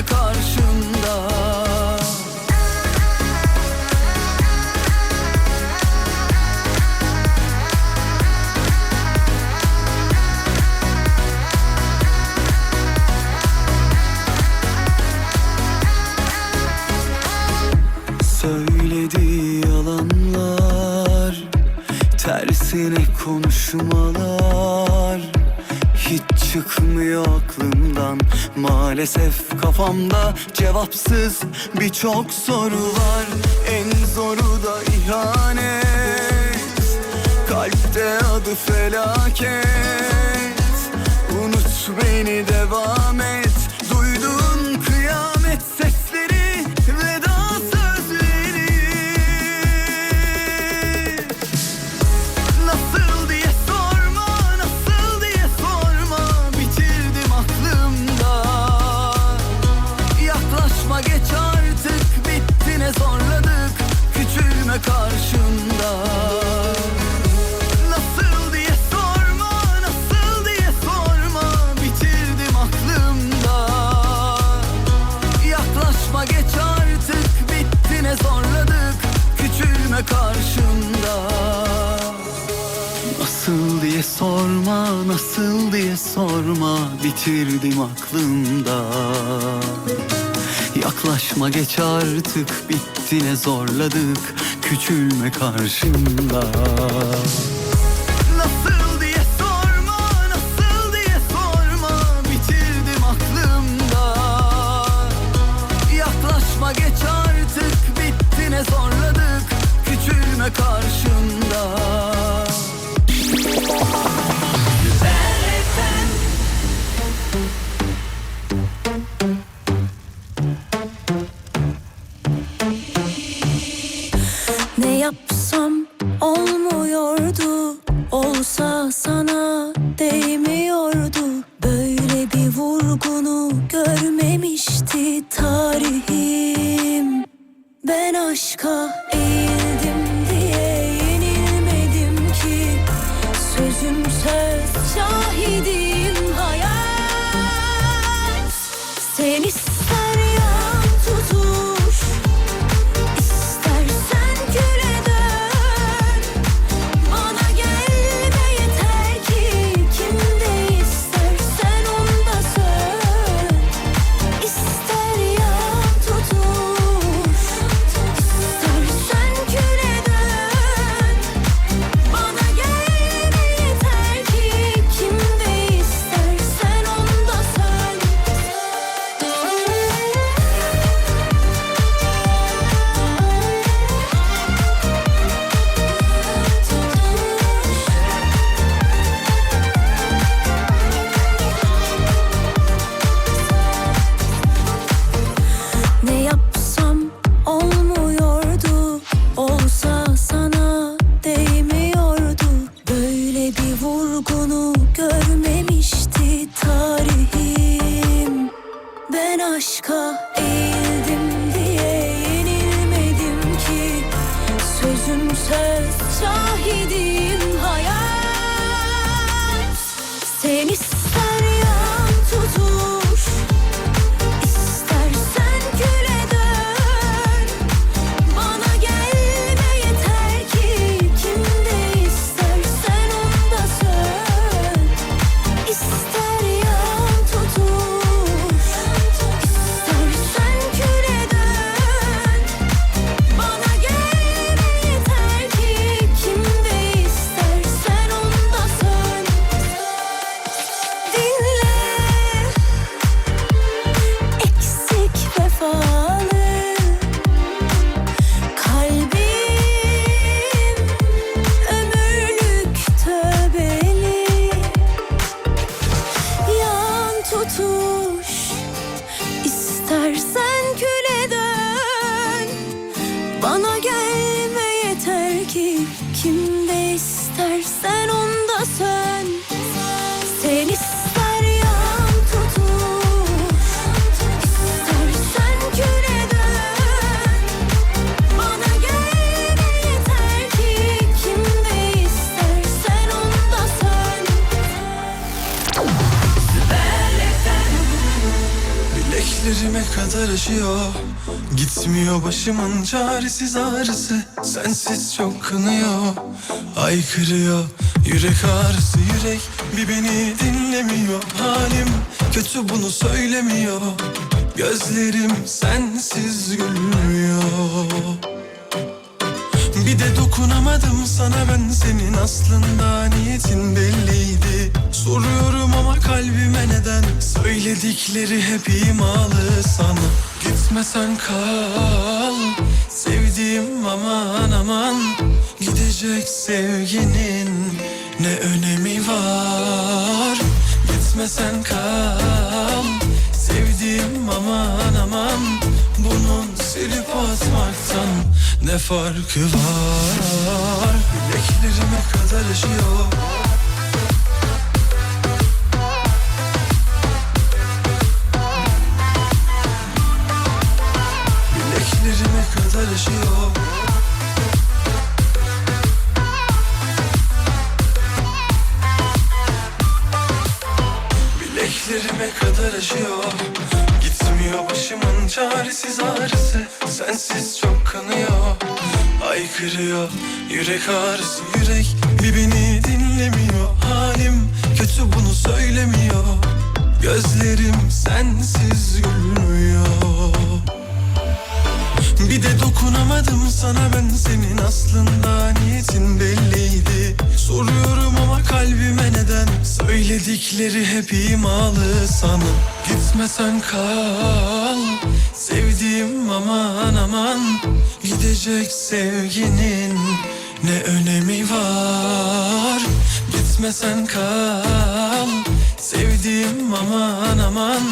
yine karşımda Söylediği yalanlar Tersine konuşmalar. Hiç Çıkmıyor aklımdan. Maalesef kafamda cevapsız birçok soru var. En zoru da ihanet. Kalpte adı felaket. Unut beni devam et. sorma bitirdim aklımda. Yaklaşma geç artık bitti ne zorladık Küçülme karşımda. yapsam olmuyordu. Olsa sana değmiyordu. Böyle bir vurgunu görmemişti tarihim. Ben aşka eğildim diye yenilmedim ki. Sözüm söz şahidim hayat Seni istersen onda söyle. Bileklerime kadar aşıyor Gitmiyor başımın çaresiz ağrısı. Sensiz çok kınıyor. Aykırıyor. Yürek ağrısı yürek Bir beni dinlemiyor. Halim kötü bunu söylemiyor. Gözlerim sensiz gülmüyor bir de dokunamadım sana ben senin aslında niyetin belliydi. Soruyorum ama kalbime neden söyledikleri hep imalı sana. Gitmesen kal sevdiğim aman aman. Gidecek sevginin ne önemi var? Gitmesen kal sevdiğim aman aman. Bunun silip atmaktan ne farkı var? Bileklerime kadar aşıyor Bileklerime kadar aşıyor Bileklerime kadar aşıyor çaresiz ağrısı Sensiz çok kanıyor. Aykırıyor Yürek ağrısı yürek Bir beni dinlemiyor. Halim kötü bunu söylemiyor. Gözlerim sensiz gülmüyor. Bir de dokunamadım sana ben senin aslında niyetin belliydi. Soruyorum ama kalbime neden? Söyledikleri hep imalı Gitmesen kal sevdiğim aman aman. Gidecek sevginin ne önemi var? Gitmesen kal sevdiğim aman aman.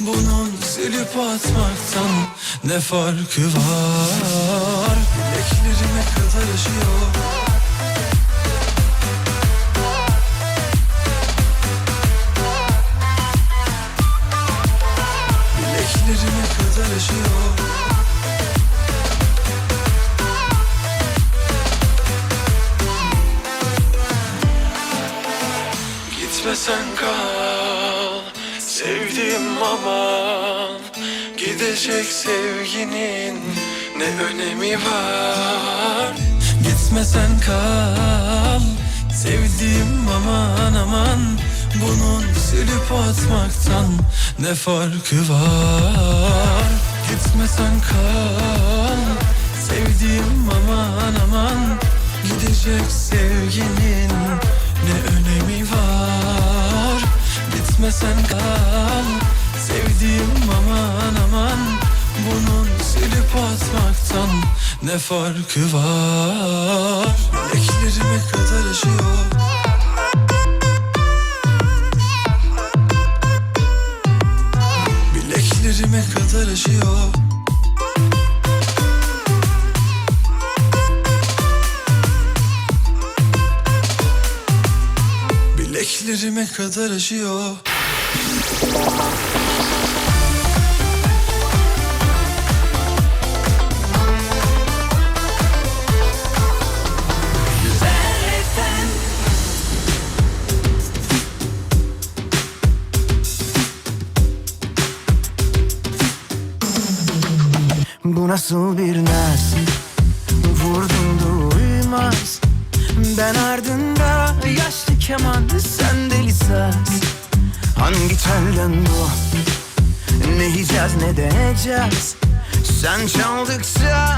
Bunun silip atmaktan ne farkı var? Bileklerime kadar aşıyor kadar aşıyor Gitmesen kal Sevdiğim aman Gidecek sevginin Ne önemi var? Gitmesen kal Sevdiğim aman aman. Bunun silip atmaktan Ne farkı var Gitmesen kal. Sevdiğim aman aman Gidecek sevginin ne önemi var? Gitmesen kal. Sevdiğim aman aman Bunun silip atmaktan ne farkı var? Bileklerime kadar aşıyor Bileklerime kadar aşıyor Bileklerime kadar aşıyor Nasıl bir naz? Vurdum duymaz Ben ardında yaşlı keman Sen deli saz. Hangi telden bu? Ne Hicaz ne de Hecaz Sen çaldıkça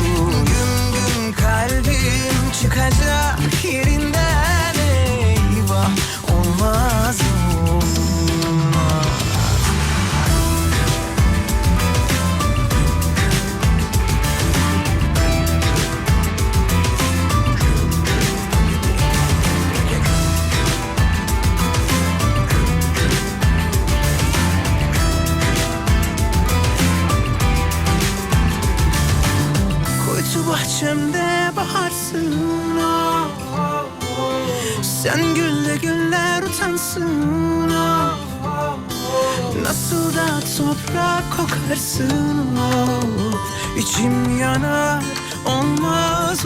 开始 Sen gülle güller utansın ah. Nasıl da toprak kokarsın ah. İçim yanar olmaz olmaz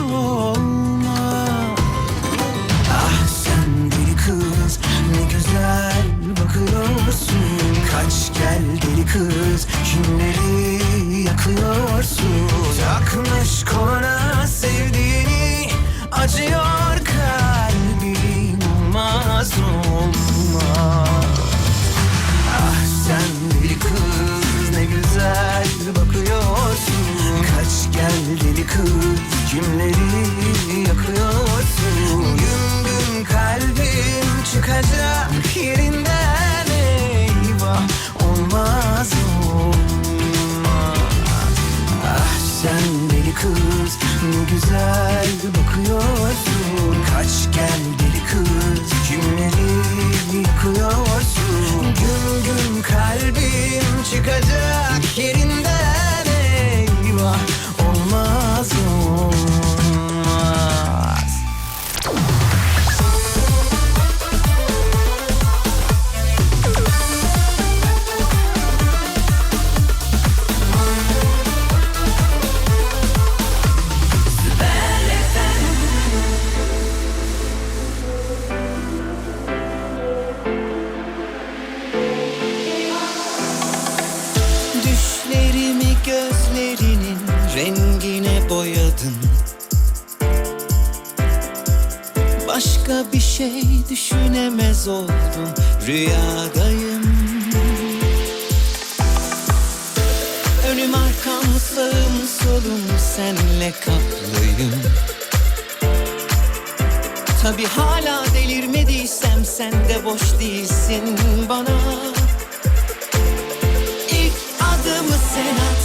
şey düşünemez oldum Rüyadayım. Önüm arkam sağım solum senle kaplıyım. Tabi hala delirmediysem sen de boş değilsin bana. İlk adımı sen at